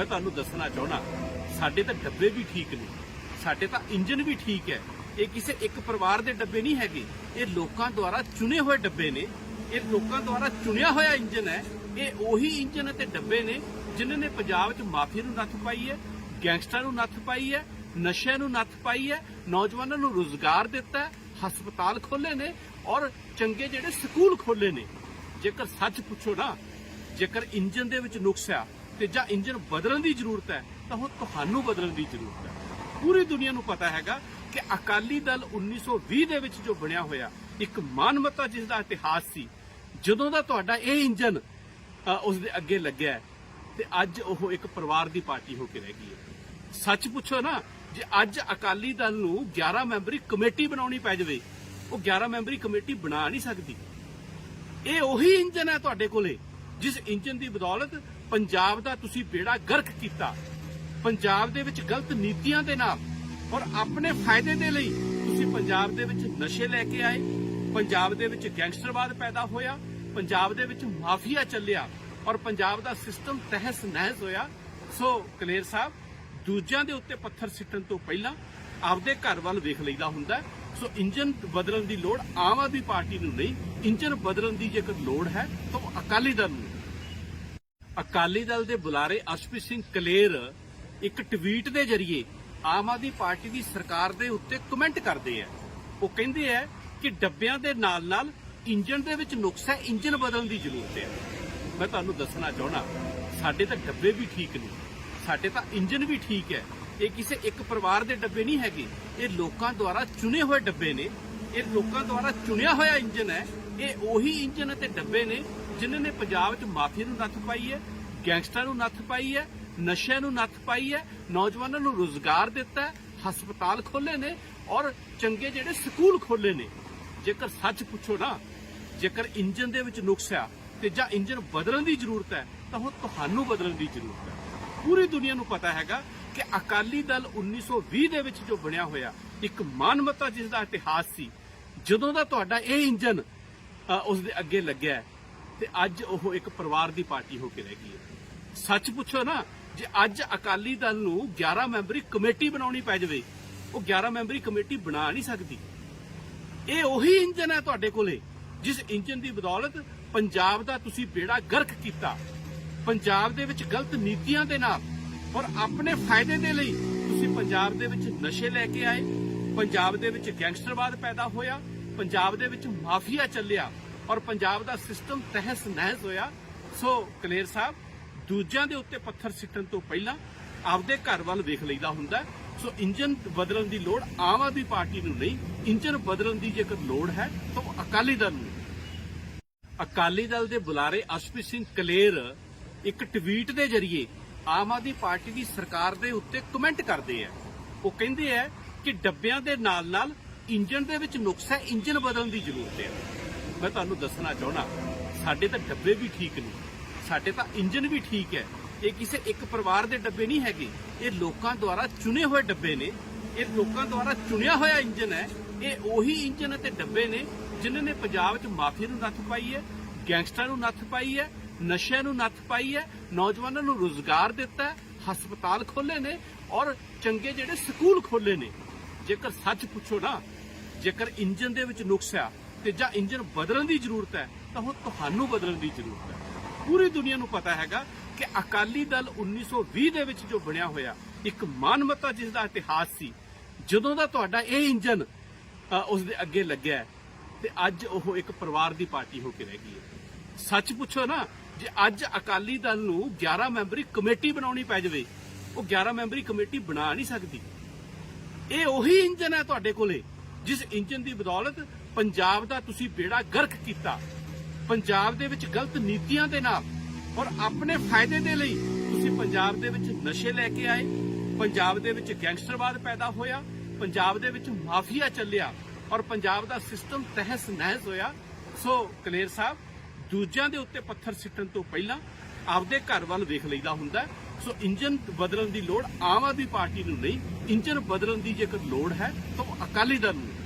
ਮੈਂ ਤੁਹਾਨੂੰ ਦੱਸਣਾ ਚਾਹਣਾ ਸਾਡੇ ਤਾਂ ਡੱਬੇ ਵੀ ਠੀਕ ਨੇ, ਸਾਡੇ ਤਾਂ ਇੰਜਨ ਵੀ ਠੀਕ ਹੈ। ਇਹ ਕਿਸੇ ਇੱਕ ਪਰਿਵਾਰ ਦੇ ਡੱਬੇ ਨਹੀਂ ਹੈਗੇ। ਇਹ ਲੋਕਾਂ ਦੁਆਰਾ ਚੁਣੇ ਹੋਏ ਡੱਬੇ ਨੇ। ਇਹ ਲੋਕਾਂ ਦੁਆਰਾ ਚੁਣਿਆ ਹੋਇਆ ਇੰਜਨ ਹੈ। ਇਹ ਉਹੀ ਇੰਜਨ ਅਤੇ ਡੱਬੇ ਨੇ ਜਿਨ੍ਹਾਂ ਨੇ ਪੰਜਾਬ 'ਚ ਮਾਫੀਆ ਨੂੰ ਨੱਥ ਪਾਈ ਹੈ, ਗੈਂਗਸਟਰਾਂ ਨੂੰ ਨੱਥ ਪਾਈ ਹੈ, ਨਸ਼ਿਆਂ ਨੂੰ ਨੱਥ ਪਾਈ ਹੈ, ਨੌਜਵਾਨਾਂ ਨੂੰ ਰੋਜ਼ਗਾਰ ਦਿੱਤਾ ਹੈ, ਹਸਪਤਾਲ ਖੋਲੇ ਨੇ ਔਰ ਚੰਗੇ ਜਿਹੜੇ ਸਕੂਲ ਖੋਲੇ ਨੇ। ਜੇਕਰ ਸੱਚ ਪੁੱਛੋ ਨਾ, ਜੇਕਰ ਇੰਜਨ ਦੇ ਵਿੱਚ ਨੁਕਸ ਆ ਤੇ ਜਾਂ ਇੰਜਨ ਬਦਲਣ ਦੀ ਜ਼ਰੂਰਤ ਹੈ, ਤਾਂ ਹੁਣ ਤੁਹਾਨੂੰ ਬਦਲਣ ਦੀ ਜ਼ਰੂਰਤ ਹੈ। ਪੂਰੀ ਦੁਨੀਆ ਨੂੰ ਪਤਾ ਹੈਗਾ ਕਿ ਅਕਾਲੀ ਦਲ 1920 ਦੇ ਵਿੱਚ ਜੋ ਬਣਿਆ ਹੋਇਆ, ਇੱਕ ਮਾਨਮਤਾ ਜਿਸ ਦਾ ਇਤਿਹਾਸ ਸੀ, ਜਦੋਂ ਦਾ ਤੁਹਾਡਾ ਇਹ ਇੰਜਨ ਉਸ ਦੇ ਅੱਗੇ ਲੱਗਿਆ ਤੇ ਅੱਜ ਉਹ ਇੱਕ ਪਰਿਵਾਰ ਦੀ ਪਾਰਟੀ ਹੋ ਕੇ ਰਹਿ ਗਈ ਹੈ। ਸੱਚ ਪੁੱਛੋ ਨਾ, ਜੇ ਅੱਜ ਅਕਾਲੀ ਦਲ ਨੂੰ 11 ਮੈਂਬਰੀ ਕਮੇਟੀ ਬਣਾਉਣੀ ਪੈ ਜਾਵੇ, ਉਹ 11 ਮੈਂਬਰੀ ਕਮੇਟੀ ਬਣਾ ਨਹੀਂ ਸਕਦੀ। ਇਹ ਉਹੀ ਇੰਜਨ ਹੈ ਤੁਹਾਡੇ ਕੋਲੇ, ਜਿਸ ਇੰਜਨ ਦੀ ਬਦੌਲਤ ਪੰਜਾਬ ਦਾ ਤੁਸੀਂ ਬੇੜਾ ਗਰਕ ਕੀਤਾ। ਪੰਜਾਬ ਦੇ ਵਿੱਚ ਗਲਤ ਨੀਤੀਆਂ ਦੇ ਨਾਲ ਔਰ ਆਪਣੇ ਫਾਇਦੇ ਦੇ ਲਈ ਤੁਸੀਂ ਪੰਜਾਬ ਦੇ ਵਿੱਚ ਨਸ਼ੇ ਲੈ ਕੇ ਆਏ। ਪੰਜਾਬ ਦੇ ਵਿੱਚ ਗੈਂਗਸਟਰਵਾਦ ਪੈਦਾ ਹੋਇਆ। ਪੰਜਾਬ ਦੇ ਵਿੱਚ ਮਾਫੀਆ ਚੱਲਿਆ ਔਰ ਪੰਜਾਬ ਦਾ ਸਿਸਟਮ ਤਹਿਸ ਨਹਿਸ ਹੋਇਆ। ਸੋ ਕਲੇਰ ਸਾਹਿਬ, ਦੂਜਿਆਂ ਦੇ ਉੱਤੇ ਪੱਥਰ ਸਿੱਟਣ ਤੋਂ ਪਹਿਲਾਂ ਆਪਦੇ ਘਰ ਵੱਲ ਵੇਖ ਲਈਦਾ ਹੁੰਦਾ ਸੋ ਇੰਜਨ ਬਦਲਣ ਦੀ ਲੋੜ ਆਮ ਆਦਮੀ ਪਾਰਟੀ ਨੂੰ ਨਹੀਂ। ਇੰਜਨ ਬਦਲਣ ਦੀ ਜੇਕਰ ਲੋੜ ਹੈ ਤਾਂ ਉਹ ਅਕਾਲੀ ਦਲ ਨੂੰ। ਅਕਾਲੀ ਦਲ ਦੇ ਬੁਲਾਰੇ ਅਸ਼ਪ੍ਰੀਤ ਸਿੰਘ ਕਲੇਰ ਇੱਕ ਟਵੀਟ ਦੇ ਜ਼ਰੀਏ ਆਮ ਆਦਮੀ ਪਾਰਟੀ ਦੀ ਸਰਕਾਰ ਦੇ ਉੱਤੇ ਕਮੈਂਟ ਕਰਦੇ ਆ। ਉਹ ਕਹਿੰਦੇ ਆ ਕਿ ਡੱਬਿਆਂ ਦੇ ਨਾਲ ਨਾਲ ਇੰਜਨ ਦੇ ਵਿੱਚ ਨੁਕਸ ਹੈ ਇੰਜਨ ਬਦਲਣ ਦੀ ਜ਼ਰੂਰਤ ਹੈ। ਮੈਂ ਤੁਹਾਨੂੰ ਦੱਸਣਾ ਚਾਹਣਾ ਸਾਡੇ ਤਾਂ ਡੱਬੇ ਵੀ ਠੀਕ ਨੇ, ਸਾਡੇ ਤਾਂ ਇੰਜਨ ਵੀ ਠੀਕ ਹੈ। ਇਹ ਕਿਸੇ ਇੱਕ ਪਰਿਵਾਰ ਦੇ ਡੱਬੇ ਨਹੀਂ ਹੈਗੇ। ਇਹ ਲੋਕਾਂ ਦੁਆਰਾ ਚੁਣੇ ਹੋਏ ਡੱਬੇ ਨੇ, ਇਹ ਲੋਕਾਂ ਦੁਆਰਾ ਚੁਣਿਆ ਹੋਇਆ ਇੰਜਨ ਹੈ, ਇਹ ਉਹੀ ਇੰਜਨ ਅਤੇ ਡੱਬੇ ਨੇ ਜਿਨ੍ਹਾਂ ਨੇ ਪੰਜਾਬ 'ਚ ਮਾਫੀਆ ਨੂੰ ਨੱਥ ਪਾਈ ਹੈ ਗੈਂਗਸਟਰਾਂ ਨੂੰ ਨੱਥ ਪਾਈ ਹੈ ਨਸ਼ਿਆਂ ਨੂੰ ਨੱਥ ਪਾਈ ਹੈ ਨੌਜਵਾਨਾਂ ਨੂੰ ਰੋਜ਼ਗਾਰ ਦਿੱਤਾ ਹੈ ਹਸਪਤਾਲ ਖੋਲੇ ਨੇ ਔਰ ਚੰਗੇ ਜਿਹੜੇ ਸਕੂਲ ਖੋਲੇ ਨੇ। ਜੇਕਰ ਸੱਚ ਪੁੱਛੋ ਨਾ ਜੇਕਰ ਇੰਜਨ ਦੇ ਵਿੱਚ ਨੁਕਸ ਆ ਤੇ ਜਾਂ ਇੰਜਨ ਬਦਲਣ ਦੀ ਜ਼ਰੂਰਤ ਹੈ ਤਾਂ ਉਹ ਤੁਹਾਨੂੰ ਬਦਲਣ ਦੀ ਜ਼ਰੂਰਤ ਹੈ। ਪੂਰੀ ਦੁਨੀਆ ਨੂੰ ਪਤਾ ਹੈਗਾ ਕਿ ਅਕਾਲੀ ਦਲ 1920 ਦੇ ਵਿੱਚ ਜੋ ਬਣਿਆ ਹੋਇਆ ਇੱਕ ਮਾਨਮਤਾ ਜਿਸ ਦਾ ਇਤਿਹਾਸ ਸੀ ਜਦੋਂ ਦਾ ਤੁਹਾਡਾ ਇਹ ਇੰਜਨ ਅ, ਉਸ ਦੇ ਅੱਗੇ ਲੱਗਿਆ ਤੇ ਅੱਜ ਉਹ ਇੱਕ ਪਰਿਵਾਰ ਦੀ ਪਾਰਟੀ ਹੋ ਕੇ ਰਹਿ ਗਈ ਹੈ। ਸੱਚ ਪੁੱਛੋ ਨਾ, ਜੇ ਅੱਜ ਅਕਾਲੀ ਦਲ ਨੂੰ 11 ਮੈਂਬਰੀ ਕਮੇਟੀ ਬਣਾਉਣੀ ਪੈ ਜਾਵੇ, ਉਹ 11 ਮੈਂਬਰੀ ਕਮੇਟੀ ਬਣਾ ਨਹੀਂ ਸਕਦੀ। ਇਹ ਉਹੀ ਇੰਜਨ ਹੈ ਤੁਹਾਡੇ ਕੋਲੇ, ਜਿਸ ਇੰਜਨ ਦੀ ਬਦੌਲਤ ਪੰਜਾਬ ਦਾ ਤੁਸੀਂ ਬੇੜਾ ਗਰਕ ਕੀਤਾ। ਪੰਜਾਬ ਦੇ ਵਿੱਚ ਗਲਤ ਨੀਤੀਆਂ ਦੇ ਨਾਲ ਔਰ ਆਪਣੇ ਫਾਇਦੇ ਦੇ ਲਈ ਤੁਸੀਂ ਪੰਜਾਬ ਦੇ ਵਿੱਚ ਨਸ਼ੇ ਲੈ ਕੇ ਆਏ, ਪੰਜਾਬ ਦੇ ਵਿੱਚ ਗੈਂਗਸਟਰਵਾਦ ਪੈਦਾ ਹੋਇਆ, ਪੰਜਾਬ ਦੇ ਵਿੱਚ ਮਾਫੀਆ ਚੱਲਿਆ। ਔਰ ਪੰਜਾਬ ਦਾ ਸਿਸਟਮ ਤਹਿਸ ਨਹਿਸ ਹੋਇਆ। ਸੋ ਕਲੇਰ ਸਾਹਿਬ, ਦੂਜਿਆਂ ਦੇ ਉੱਤੇ ਪੱਥਰ ਸਿੱਟਣ ਤੋਂ ਪਹਿਲਾਂ ਆਪਦੇ ਘਰ ਵੱਲ ਵੇਖ ਲਈਦਾ ਹੁੰਦਾ ਸੋ ਇੰਜਨ ਬਦਲਣ ਦੀ ਲੋੜ ਆਮ ਆਦਮੀ ਪਾਰਟੀ ਨੂੰ ਨਹੀਂ। ਇੰਜਨ ਬਦਲਣ ਦੀ ਜੇਕਰ ਲੋੜ ਹੈ, ਤਾਂ ਉਹ ਅਕਾਲੀ ਦਲ ਨੂੰ। ਅਕਾਲੀ ਦਲ ਦੇ ਬੁਲਾਰੇ ਅਸ਼ਪ੍ਰੀਤ ਸਿੰਘ ਕਲੇਰ ਇੱਕ ਟਵੀਟ ਦੇ ਜ਼ਰੀਏ ਆਮ ਆਦਮੀ ਪਾਰਟੀ ਦੀ ਸਰਕਾਰ ਦੇ ਉੱਤੇ ਕਮੈਂਟ ਕਰਦੇ ਆ। ਉਹ ਕਹਿੰਦੇ ਆ ਕਿ ਡੱਬਿਆਂ ਦੇ ਨਾਲ ਨਾਲ ਇੰਜਨ ਦੇ ਵਿੱਚ ਨੁਕਸ ਹੈ ਇੰਜਨ ਬਦਲਣ ਦੀ ਜ਼ਰੂਰਤ ਹੈ। ਮੈਂ ਤੁਹਾਨੂੰ ਦੱਸਣਾ ਚਾਹਣਾ ਸਾਡੇ ਤਾਂ ਡੱਬੇ ਵੀ ਠੀਕ ਨੇ, ਸਾਡੇ ਤਾਂ ਇੰਜਨ ਵੀ ਠੀਕ ਹੈ, ਇਹ ਕਿਸੇ ਇੱਕ ਪਰਿਵਾਰ ਦੇ ਡੱਬੇ ਨਹੀਂ ਹੈਗੇ, ਇਹ ਲੋਕਾਂ ਦੁਆਰਾ ਚੁਣੇ ਹੋਏ ਡੱਬੇ ਨੇ, ਇਹ ਲੋਕਾਂ ਦੁਆਰਾ ਚੁਣਿਆ ਹੋਇਆ ਇੰਜਨ ਹੈ, ਇਹ ਉਹੀ ਇੰਜਨ ਅਤੇ ਡੱਬੇ ਨੇ ਜਿਨ੍ਹਾਂ ਨੇ ਪੰਜਾਬ 'ਚ ਮਾਫੀਆ ਨੂੰ ਨੱਥ ਪਾਈ ਹੈ, ਗੈਂਗਸਟਰਾਂ ਨੂੰ ਨੱਥ ਪਾਈ ਹੈ, ਨਸ਼ਿਆਂ ਨੂੰ ਨੱਥ ਪਾਈ ਹੈ, ਨੌਜਵਾਨਾਂ ਨੂੰ ਰੋਜ਼ਗਾਰ ਦਿੱਤਾ ਹੈ, ਹਸਪਤਾਲ ਖੋਲੇ ਨੇ ਔਰ ਚੰਗੇ ਜਿਹੜੇ ਸਕੂਲ ਖੋਲੇ ਨੇ। ਜੇਕਰ ਸੱਚ ਪੁੱਛੋ ਨਾ, ਜੇਕਰ ਇੰਜਨ ਦੇ ਵਿੱਚ ਨੁਕਸ ਆ ਤੇ ਜਾਂ ਇੰਜਨ ਬਦਲਣ ਦੀ ਜ਼ਰੂਰਤ ਹੈ, ਤਾਂ ਉਹ ਤੁਹਾਨੂੰ ਬਦਲਣ ਦੀ ਜ਼ਰੂਰਤ ਹੈ। ਪੂਰੀ ਦੁਨੀਆ ਨੂੰ ਪਤਾ ਹੈਗਾ ਕਿ ਅਕਾਲੀ ਦਲ 1920 ਦੇ ਵਿੱਚ ਜੋ ਬਣਿਆ ਹੋਇਆ, ਇੱਕ ਮਾਨਮਤਾ ਜਿਸ ਦਾ ਇਤਿਹਾਸ ਸੀ, ਜਦੋਂ ਦਾ ਤੁਹਾਡਾ ਇਹ ਇੰਜਨ ਉਸ ਦੇ ਅੱਗੇ ਲੱਗਿਆ ਤੇ ਅੱਜ ਉਹ ਇੱਕ ਪਰਿਵਾਰ ਦੀ ਪਾਰਟੀ ਹੋ ਕੇ ਰਹਿ ਗਈ ਹੈ। ਸੱਚ ਪੁੱਛੋ ਨਾ, ਜੇ ਅੱਜ ਅਕਾਲੀ ਦਲ ਨੂੰ 11 ਮੈਂਬਰੀ ਕਮੇਟੀ ਬਣਾਉਣੀ ਪੈ ਜਾਵੇ, ਉਹ 11 ਮੈਂਬਰੀ ਕਮੇਟੀ ਬਣਾ ਨਹੀਂ ਸਕਦੀ। ਇਹ ਉਹੀ ਇੰਜਨ ਹੈ ਤੁਹਾਡੇ ਕੋਲੇ, ਜਿਸ ਇੰਜਨ ਦੀ ਬਦੌਲਤ ਪੰਜਾਬ ਦਾ ਤੁਸੀਂ ਬੇੜਾ ਗਰਕ ਕੀਤਾ। ਪੰਜਾਬ ਦੇ ਵਿੱਚ ਗਲਤ ਨੀਤੀਆਂ ਦੇ ਨਾਲ ਔਰ ਆਪਣੇ ਫਾਇਦੇ ਦੇ ਲਈ ਤੁਸੀਂ ਪੰਜਾਬ ਦੇ ਵਿੱਚ ਨਸ਼ੇ ਲੈ ਕੇ ਆਏ। ਪੰਜਾਬ ਦੇ ਵਿੱਚ ਗੈਂਗਸਟਰਵਾਦ ਪੈਦਾ ਹੋਇਆ। ਪੰਜਾਬ ਦੇ ਵਿੱਚ ਮਾਫੀਆ ਚੱਲਿਆ ਔਰ ਪੰਜਾਬ ਦਾ ਸਿਸਟਮ ਤਹਿਸ ਨਹਿਸ ਹੋਇਆ। ਸੋ ਕਲੇਰ ਸਾਹਿਬ, ਦੂਜਿਆਂ ਦੇ ਉੱਤੇ ਪੱਥਰ ਸਿੱਟਣ ਤੋਂ ਪਹਿਲਾਂ ਆਪਦੇ ਘਰ ਵੱਲ ਵੇਖ ਲਈਦਾ ਹੁੰਦਾ। ਹੈ। ਸੋ ਇੰਜਨ ਬਦਲਣ ਦੀ ਲੋੜ ਆਮ ਆਦਮੀ ਪਾਰਟੀ ਨੂੰ ਨਹੀਂ। ਇੰਜਨ ਬਦਲਣ ਦੀ ਜੇਕਰ ਲੋੜ ਹੈ ਤਾਂ ਉਹ ਅਕਾਲੀ ਦਲ ਨੂੰ।